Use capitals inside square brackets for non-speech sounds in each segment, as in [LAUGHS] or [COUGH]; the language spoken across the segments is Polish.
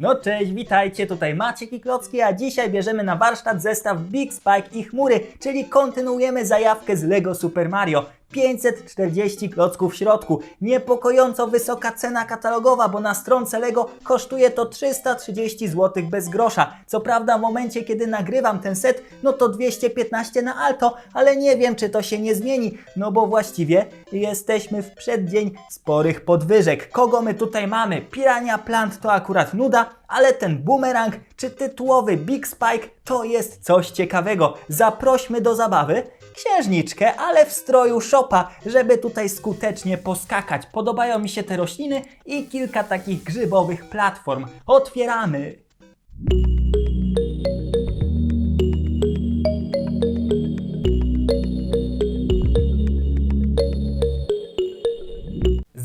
No cześć, witajcie, tutaj Maciek i Klocki, a dzisiaj bierzemy na warsztat zestaw Big Spike i Chmury, czyli kontynuujemy zajawkę z LEGO Super Mario. 540 klocków w środku. Niepokojąco wysoka cena katalogowa, bo na stronce LEGO kosztuje to 330 zł bez grosza. Co prawda w momencie, kiedy nagrywam ten set, no to 215 na alto, ale nie wiem, czy to się nie zmieni, no bo właściwie jesteśmy w przeddzień sporych podwyżek. Kogo my tutaj mamy? Pirania Plant to akurat nuda, ale ten boomerang czy tytułowy Big Spike to jest coś ciekawego. Zaprośmy do zabawy księżniczkę, ale w stroju szopa, żeby tutaj skutecznie poskakać. Podobają mi się te rośliny i kilka takich grzybowych platform. Otwieramy!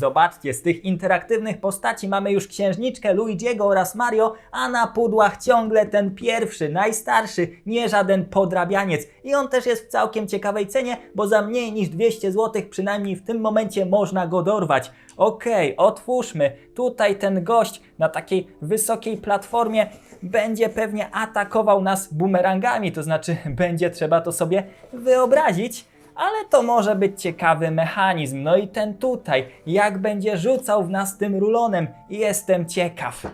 Zobaczcie, z tych interaktywnych postaci mamy już księżniczkę, Luigiego oraz Mario, a na pudłach ciągle ten pierwszy, najstarszy, nie żaden podrabianiec. I on też jest w całkiem ciekawej cenie, bo za mniej niż 200 zł przynajmniej w tym momencie można go dorwać. Okej, otwórzmy. Tutaj ten gość na takiej wysokiej platformie będzie pewnie atakował nas bumerangami, to znaczy [LAUGHS] będzie trzeba to sobie wyobrazić. Ale to może być ciekawy mechanizm. No i ten tutaj, jak będzie rzucał w nas tym rulonem, jestem ciekaw.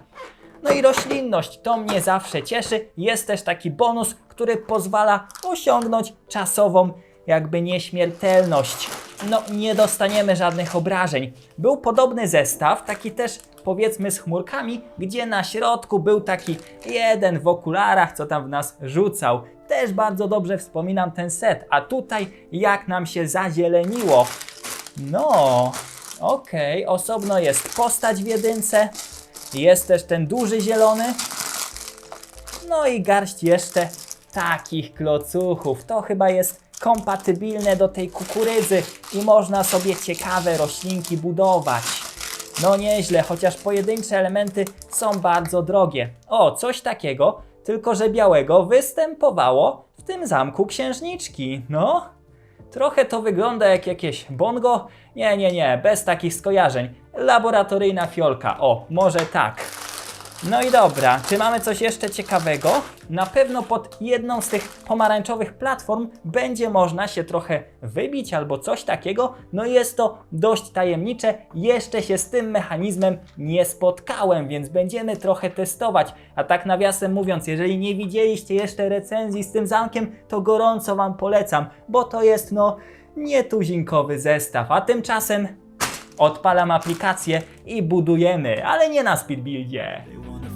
No i roślinność, to mnie zawsze cieszy. Jest też taki bonus, który pozwala osiągnąć czasową jakby nieśmiertelność. No, nie dostaniemy żadnych obrażeń. Był podobny zestaw, taki też powiedzmy z chmurkami, gdzie na środku był taki jeden w okularach, co tam w nas rzucał. Też bardzo dobrze wspominam ten set, a tutaj jak nam się zazieleniło. No, okej, osobno jest postać w jedynce, jest też ten duży zielony, no i garść jeszcze takich klocuchów. To chyba jest kompatybilne do tej kukurydzy i można sobie ciekawe roślinki budować. No nieźle, chociaż pojedyncze elementy są bardzo drogie. O, coś takiego, tylko że białego występowało w tym zamku księżniczki. No, trochę to wygląda jak jakieś bongo. Nie, nie, nie, bez takich skojarzeń. Laboratoryjna fiolka, o, może tak. No i dobra, czy mamy coś jeszcze ciekawego? Na pewno pod jedną z tych pomarańczowych platform będzie można się trochę wybić albo coś takiego. No jest to dość tajemnicze. Jeszcze się z tym mechanizmem nie spotkałem, więc będziemy trochę testować. A tak nawiasem mówiąc, jeżeli nie widzieliście jeszcze recenzji z tym zamkiem, to gorąco Wam polecam, bo to jest no nietuzinkowy zestaw. A tymczasem odpalam aplikację i budujemy, ale nie na speedbuildzie.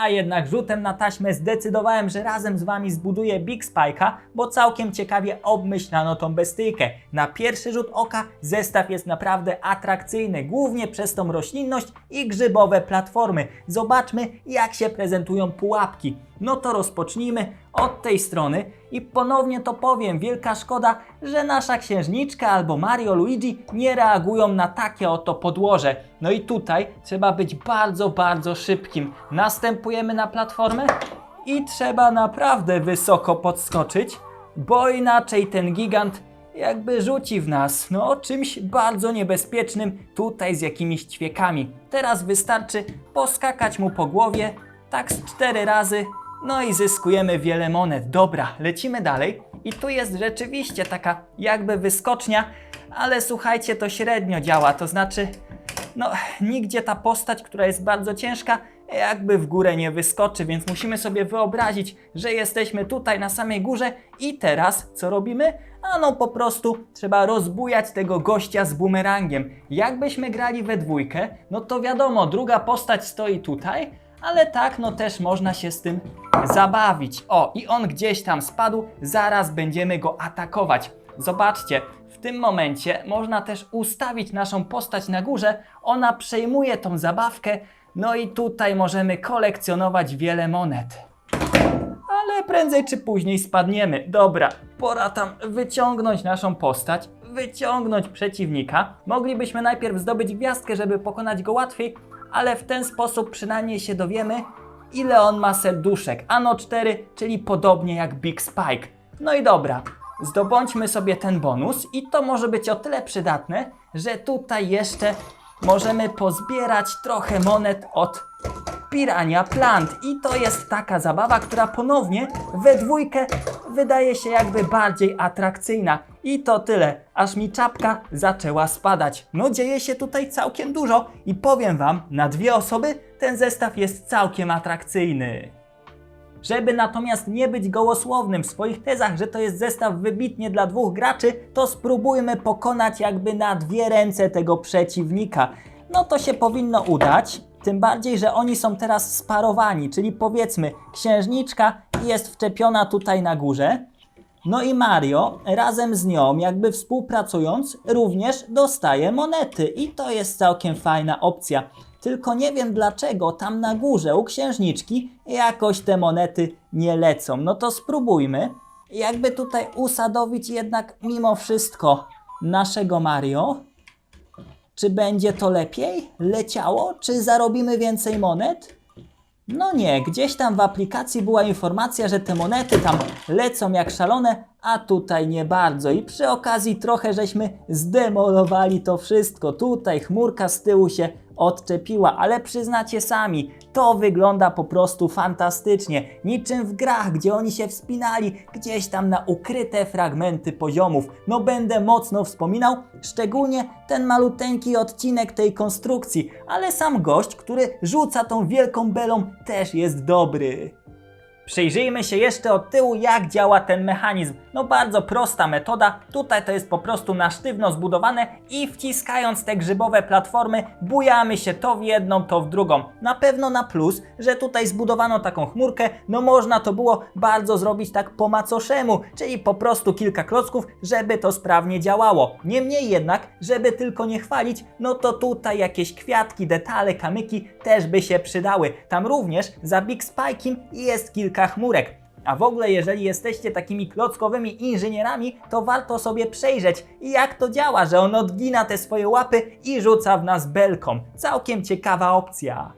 A jednak rzutem na taśmę zdecydowałem, że razem z Wami zbuduję Big Spike'a, bo całkiem ciekawie obmyślano tą bestyjkę. Na pierwszy rzut oka zestaw jest naprawdę atrakcyjny, głównie przez tą roślinność i grzybowe platformy. Zobaczmy, jak się prezentują pułapki. No to rozpocznijmy od tej strony i ponownie to powiem, wielka szkoda, że nasza księżniczka albo Mario Luigi nie reagują na takie oto podłoże. No i tutaj trzeba być bardzo, bardzo szybkim. Następujemy na platformę i trzeba naprawdę wysoko podskoczyć, bo inaczej ten gigant jakby rzuci w nas, no czymś bardzo niebezpiecznym, tutaj z jakimiś ćwiekami. Teraz wystarczy poskakać mu po głowie, tak z cztery razy, no i zyskujemy wiele monet. Dobra, lecimy dalej. I tu jest rzeczywiście taka jakby wyskocznia, ale słuchajcie, to średnio działa, to znaczy, no nigdzie ta postać, która jest bardzo ciężka, jakby w górę nie wyskoczy, więc musimy sobie wyobrazić, że jesteśmy tutaj na samej górze i teraz co robimy? A no po prostu trzeba rozbujać tego gościa z bumerangiem. Jakbyśmy grali we dwójkę, no to wiadomo, druga postać stoi tutaj, ale tak no też można się z tym zabawić. O, i on gdzieś tam spadł, zaraz będziemy go atakować. Zobaczcie, w tym momencie można też ustawić naszą postać na górze, ona przejmuje tą zabawkę, no i tutaj możemy kolekcjonować wiele monet. Ale prędzej czy później spadniemy. Dobra, pora tam wyciągnąć naszą postać, wyciągnąć przeciwnika. Moglibyśmy najpierw zdobyć gwiazdkę, żeby pokonać go łatwiej, ale w ten sposób przynajmniej się dowiemy, ile on ma serduszek. Ano 4, czyli podobnie jak Big Spike. No i dobra, zdobądźmy sobie ten bonus i to może być o tyle przydatne, że tutaj jeszcze możemy pozbierać trochę monet od Pirania Plant i to jest taka zabawa, która ponownie we dwójkę wydaje się jakby bardziej atrakcyjna. I to tyle, aż mi czapka zaczęła spadać. No dzieje się tutaj całkiem dużo i powiem wam, na dwie osoby ten zestaw jest całkiem atrakcyjny. Żeby natomiast nie być gołosłownym w swoich tezach, że to jest zestaw wybitnie dla dwóch graczy, to spróbujmy pokonać jakby na dwie ręce tego przeciwnika. No to się powinno udać. Tym bardziej, że oni są teraz sparowani, czyli powiedzmy, księżniczka jest wczepiona tutaj na górze. No i Mario razem z nią, jakby współpracując, również dostaje monety. I to jest całkiem fajna opcja. Tylko nie wiem dlaczego tam na górze u księżniczki jakoś te monety nie lecą. No to spróbujmy. Jakby tutaj usadowić jednak mimo wszystko naszego Mario. Czy będzie to lepiej? Leciało? Czy zarobimy więcej monet? No nie, gdzieś tam w aplikacji była informacja, że te monety tam lecą jak szalone, a tutaj nie bardzo. I przy okazji trochę żeśmy zdemolowali to wszystko. Tutaj chmurka z tyłu się odczepiła, ale przyznacie sami, to wygląda po prostu fantastycznie. Niczym w grach, gdzie oni się wspinali gdzieś tam na ukryte fragmenty poziomów. No będę mocno wspominał, szczególnie ten maluteńki odcinek tej konstrukcji, ale sam gość, który rzuca tą wielką belą też jest dobry. Przyjrzyjmy się jeszcze od tyłu, jak działa ten mechanizm. No bardzo prosta metoda. Tutaj to jest po prostu na sztywno zbudowane i wciskając te grzybowe platformy, bujamy się to w jedną, to w drugą. Na pewno na plus, że tutaj zbudowano taką chmurkę, no można to było bardzo zrobić tak po macoszemu, czyli po prostu kilka klocków, żeby to sprawnie działało. Niemniej jednak, żeby tylko nie chwalić, no to tutaj jakieś kwiatki, detale, kamyki też by się przydały. Tam również za Big Spike'im jest kilka chmurek. A w ogóle, jeżeli jesteście takimi klockowymi inżynierami, to warto sobie przejrzeć, jak to działa, że on odgina te swoje łapy i rzuca w nas belką. Całkiem ciekawa opcja.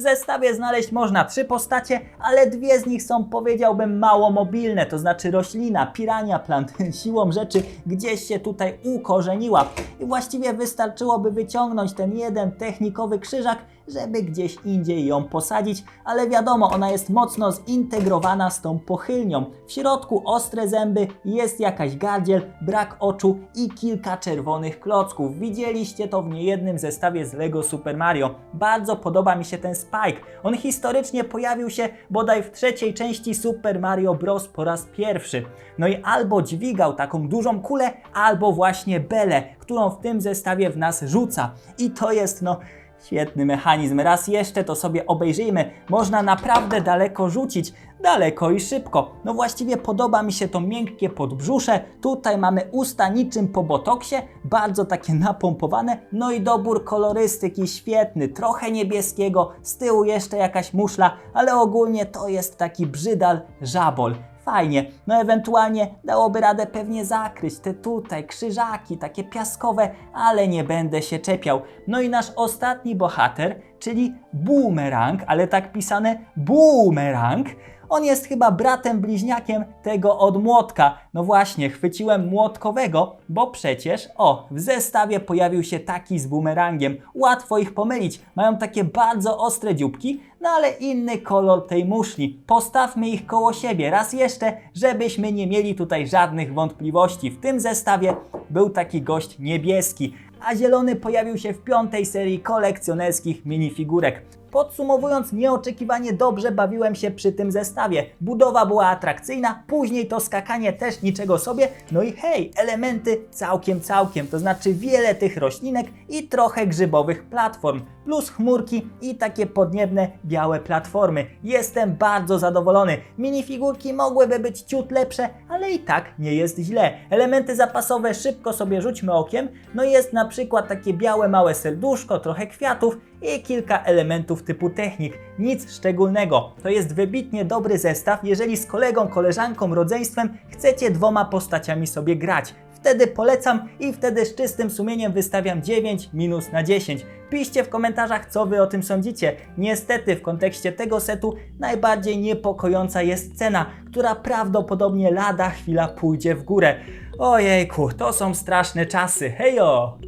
W zestawie znaleźć można trzy postacie, ale dwie z nich są powiedziałbym mało mobilne, to znaczy roślina, pirania plant, [LAUGHS] siłą rzeczy gdzieś się tutaj ukorzeniła. I właściwie wystarczyłoby wyciągnąć ten jeden technikowy krzyżak, żeby gdzieś indziej ją posadzić, ale wiadomo, ona jest mocno zintegrowana z tą pochylnią. W środku ostre zęby, jest jakaś gardziel, brak oczu i kilka czerwonych klocków. Widzieliście to w niejednym zestawie z Lego Super Mario. Bardzo podoba mi się ten Spike. On historycznie pojawił się bodaj w trzeciej części Super Mario Bros. po raz pierwszy. No i albo dźwigał taką dużą kulę, albo właśnie belę, którą w tym zestawie w nas rzuca. I to jest no Świetny mechanizm. Raz jeszcze to sobie obejrzyjmy. Można naprawdę daleko rzucić. Daleko i szybko. No właściwie podoba mi się to miękkie podbrzusze. Tutaj mamy usta niczym po botoksie. Bardzo takie napompowane. No i dobór kolorystyki świetny. Trochę niebieskiego. Z tyłu jeszcze jakaś muszla. Ale ogólnie to jest taki brzydal żabol. Fajnie, no ewentualnie dałoby radę pewnie zakryć te tutaj krzyżaki, takie piaskowe, ale nie będę się czepiał. No i nasz ostatni bohater, czyli Boomerang, ale tak pisane Boomerang. On jest chyba bratem bliźniakiem tego od młotka. No właśnie, chwyciłem młotkowego, bo przecież, o, w zestawie pojawił się taki z bumerangiem. Łatwo ich pomylić. Mają takie bardzo ostre dzióbki, no ale inny kolor tej muszli. Postawmy ich koło siebie raz jeszcze, żebyśmy nie mieli tutaj żadnych wątpliwości. W tym zestawie był taki gość niebieski, a zielony pojawił się w piątej serii kolekcjonerskich minifigurek. Podsumowując, nieoczekiwanie dobrze bawiłem się przy tym zestawie. Budowa była atrakcyjna, później to skakanie też niczego sobie, no i hej, elementy całkiem całkiem, to znaczy wiele tych roślinek i trochę grzybowych platform, plus chmurki i takie podniebne białe platformy. Jestem bardzo zadowolony. Minifigurki mogłyby być ciut lepsze, ale i tak nie jest źle. Elementy zapasowe szybko sobie rzućmy okiem, no jest na przykład takie białe małe serduszko, trochę kwiatów i kilka elementów typu technik. Nic szczególnego. To jest wybitnie dobry zestaw, jeżeli z kolegą, koleżanką, rodzeństwem chcecie dwoma postaciami sobie grać. Wtedy polecam i wtedy z czystym sumieniem wystawiam 9 minus na 10. Piszcie w komentarzach, co wy o tym sądzicie. Niestety, w kontekście tego setu najbardziej niepokojąca jest cena, która prawdopodobnie lada chwila pójdzie w górę. Ojejku, to są straszne czasy. Hejo!